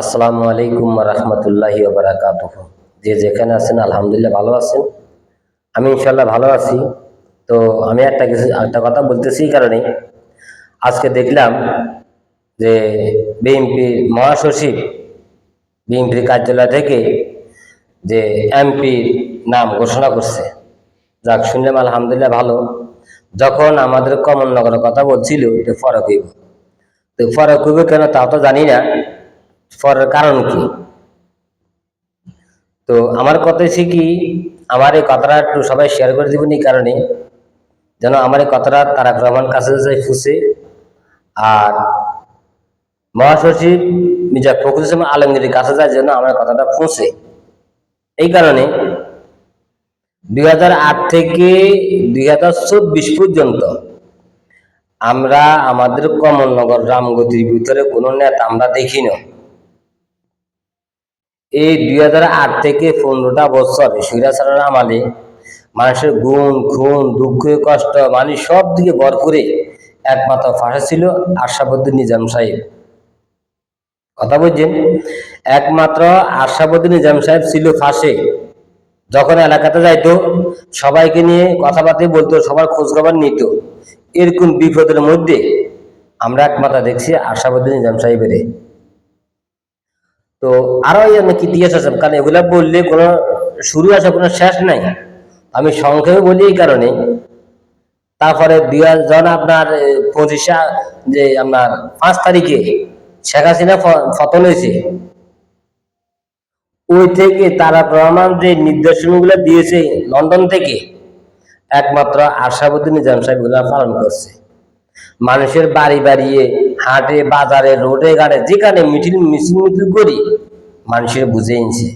আসসালামু আলাইকুম রহমতুল্লাহি বারাকাত যে যেখানে আছেন, আলহামদুলিল্লাহ ভালো আছেন। আমি ইনশাল্লাহ ভালো আছি। তো আমি একটা কিছু, একটা কথা বলতেছি কারণে আজকে দেখলাম যে বিএনপির মহাসচিব, বিএনপির কার্যালয় থেকে যে এমপির নাম ঘোষণা করছে। যাক, শুনলাম আলহামদুলিল্লাহ ভালো। যখন আমাদের কমলনগরের কথা বলছিল, তো ফরক হইব। তো ফরক হইব কেন তা তো জানি না। ফরের কারণ কি? তো আমার কথা হচ্ছে কি, আমার এই কথাটা একটু সবাই শেয়ার করে দিবেন এই কারণে, যেন আমার এই কথাটা তারাক রহমান কাছে যাই ফুসে। আর মহাসচিব মির্জা ফখরুল ইসলাম আলমগীরের কাছে যায় যেন আমার কথাটা পৌঁছে এই কারণে দুই হাজার আট থেকে দুই হাজার চব্বিশ পর্যন্ত আমরা আমাদের কমলনগর রামগতির ভিতরে কোনো নেতা আমরা দেখি না এই দুই হাজার আট থেকে পনেরোটা বছর সুরাচারের আমালে মানুষের গুণ, খুন, দুঃখ, কষ্ট মানে সব দিকে ভর করে একমাত্র ফাঁসা ছিল আশাবুদ্দিন নিজাম সাহেব। কথা বলছেন? একমাত্র আশাবুদ্দিন নিজাম সাহেব ছিল ফাঁসে। যখন এলাকাতে যাইতো, সবাইকে নিয়ে কথাবার্তা বলতো, সবার খোঁজখবর নিত। এরকম বিপদের মধ্যে আমরা একমাত্র দেখছি আশাবুদ্দিন নিজাম সাহেবের তো আরও ইতিহাস আছে কারণ এগুলা বললে কোনো শুরু আছে, কোনো শেষ নাই। আমি সংক্ষেপে বলি এই কারণে। তারপরে দুই হাজার আপনার পঁচিশে, যে আপনার পাঁচ তারিখে শেখ হাসিনা ফতন হয়েছে। ওই থেকে তারা রহমান যে নির্দেশনাগুলো দিয়েছে লন্ডন থেকে, একমাত্র আশাবুদ্দিন নিজাম সাহেব পালন করছে। মানুষের বাড়ি বাড়িয়ে হাটে, বাজারে, রোডে, ঘাটে, যেখানে মিটিং, মিছিল মিছিল করি, মানুষের বুঝে এনেছে।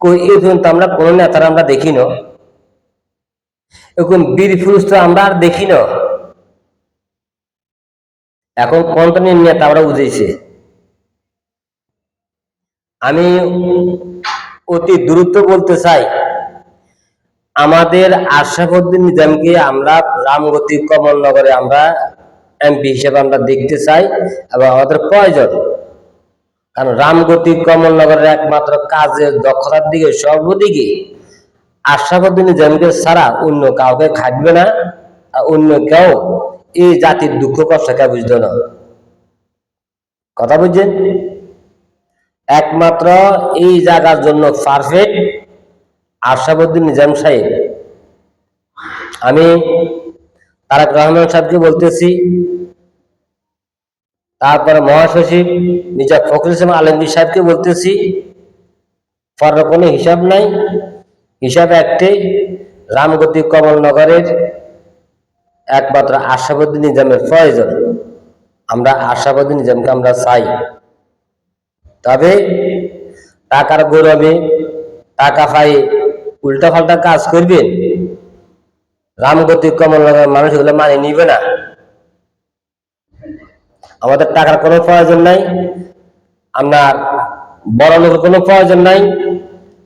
কই, এই পর্যন্ত আমরা কোন নেতারা আমরা দেখি না এখন বীর পুরুষ তো আমরা আর দেখি না এখন কোম্পানির নেতা আমরা বুঝেছে। আমি অতি দ্রুত বলতে চাই, আমাদের আশরাফুদ্দিন নিজামকে আমরা রামগতি কমলনগরে আমরা এমপি হিসেবে আমরা দেখতে চাই এবং আমাদের প্রয়োজন। কারণ রামগতি কমলনগরের একমাত্র কাজের দক্ষতার দিকে, সর্বদিকে আশরাফুদ্দিন নিজামকে ছাড়া অন্য কাউকে খাটবে না আর অন্য কেউ এই জাতির দুঃখ কষ্ট কে বুঝতো না। কথা বুঝছেন? একমাত্র এই জায়গার জন্য পারফেক্ট আশাবুদ্দিন নিজাম সাহেব। আমি তারাক রহমান সাহেবকে বলতেছি। তারপরে মহাসচিব মির্জা ফখরুল ইসলাম আলমগীর সাহেবকে বলতেছি পর কোনো হিসাব নাই। হিসাব একটাই, রামগতি কমলনগরের একমাত্র আশাবুদ্দিন নিজামের প্রয়োজন। আমরা আশাবুদ্দিন নিজামকে আমরা চাই। তবে টাকার গৌরবে টাকা পাই উল্টা পাল্টা কাজ করবেন। রামগতি কমলনগর মানুষ এগুলো মানে নিবে না। আমাদের টাকার কোনো প্রয়োজন নাই, আপনার বড় লোকের কোনো প্রয়োজন নাই।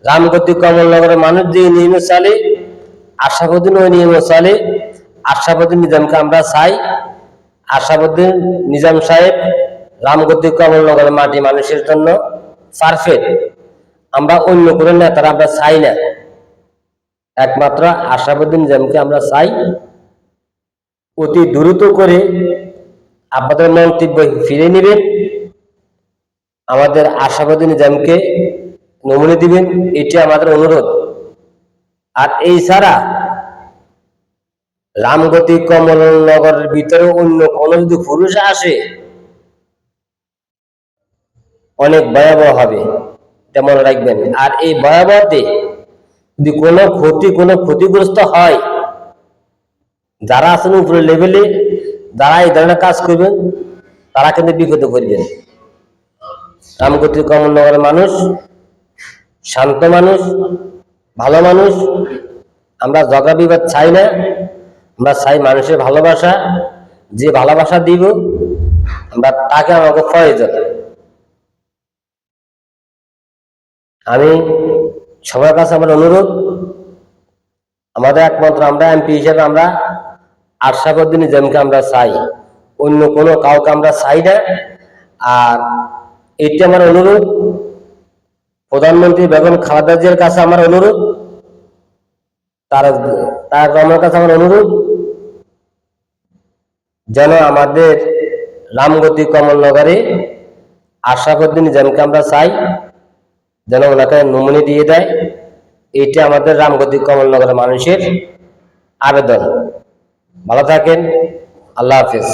রামগতি কমলনগরের মানুষ যে নিয়মে চলে আশাবুদ্দিন ওই নিয়মে চলে আশাবুদ্দিন নিজামকে আমরা চাই। আশাবুদ্দিন নিজাম সাহেব রামগতি কমলনগরের মাটি মানুষের জন্য পারফেক্ট আমরা অন্য কোনো নেতারা আমরা চাই না। একমাত্র আশাবুদ্দিন নিজামকে আমরা চাই, অতি দ্রুত করে আপনাদের মন্তব্য ফিরে নেবেন। আমাদের আশাবাদী নিজামকে নমুনে দিবেন এটি আমাদের অনুরোধ। আর এই ছাড়া রামগতি কমলনগরের ভিতরে অন্য কোন যদি পুরুষ আসে, অনেক ভয়াবহ হবে তেমন রাখবেন। আর এই ভয়াবহতে যদি কোনো ক্ষতি, কোনো ক্ষতিগ্রস্ত হয়, যারা আছেন উপরে লেভেলে যারা এই ধরনের কাজ করবেন, তারা কিন্তু বিপদে পড়বেন রামগতি কমলনগরের মানুষ, শান্ত মানুষ, ভালো মানুষ, আমরা জগা বিবাদ চাই না, আমরা চাই মানুষের ভালোবাসা, যে ভালোবাসা দিব, আমরা তাকে আমাকে প্রয়োজন। আমি সবার কাছে আমার অনুরোধ, আমাদের একমাত্র আমরা এমপি হিসেবে আমরা আশাবুদ্দিন নিজামকে আমরা চাই। অন্য কোনো কাউকে আমরা চাই না। আর এটি আমার অনুরোধ। প্রধানমন্ত্রী বেগম খালেদা জিয়ার কাছে আমার অনুরোধ। তার তার রহমানের কাছে আমার অনুরোধ যেন আমাদের রামগতি কমলনগরে আশাফুদ্দিন নিজামকে আমরা চাই। যেন ওনাকে নমুনি দিয়ে দেয়। এইটা আমাদের রামগতি কমলনগরের মানুষের আবেদন। ভালো থাকেন। আল্লাহ হাফিজ।